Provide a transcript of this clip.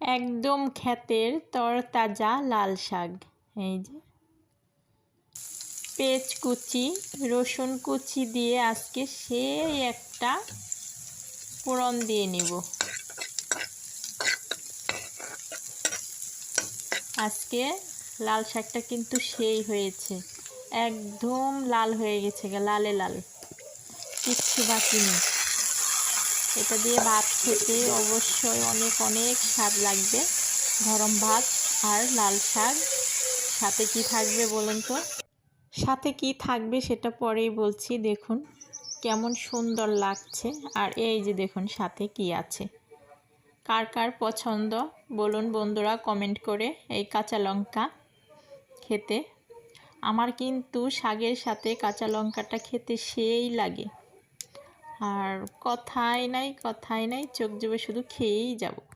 একদম ক্ষেতের তরতাজা লাল শাক। এই যে। পেঁয়াজ কুচি, রসুন কুচি দিয়ে আজকে সেই একটা ফোড়ন দিয়ে নিব। আজকে লাল শাকটা কিন্তু সেই হয়েছে। একদম লাল হয়ে গেছে গা, লালে লাল। কিচ্ছু বাকি নেই। এটা দিয়ে ভাত খেতে অবশ্যই অনেক অনেক স্বাদ লাগবে। গরম ভাত আর লাল শাক। সাথে কি থাকবে বলুন তো? সাথে কি থাকবে সেটা পরেই বলছি, দেখুন কেমন সুন্দর লাগছে। আর এই যে দেখুন সাথে কি আছে। কার কার পছন্দ বলুন বন্ধুরা কমেন্ট করে এই কাঁচা লঙ্কা খেতে। আমার কিন্তু শাকের সাথে কাঁচা লঙ্কাটা খেতে সেই লাগে। আর কথাই নাই কথাই নাই চোখ জুবে শুধু খেয়েই যাব।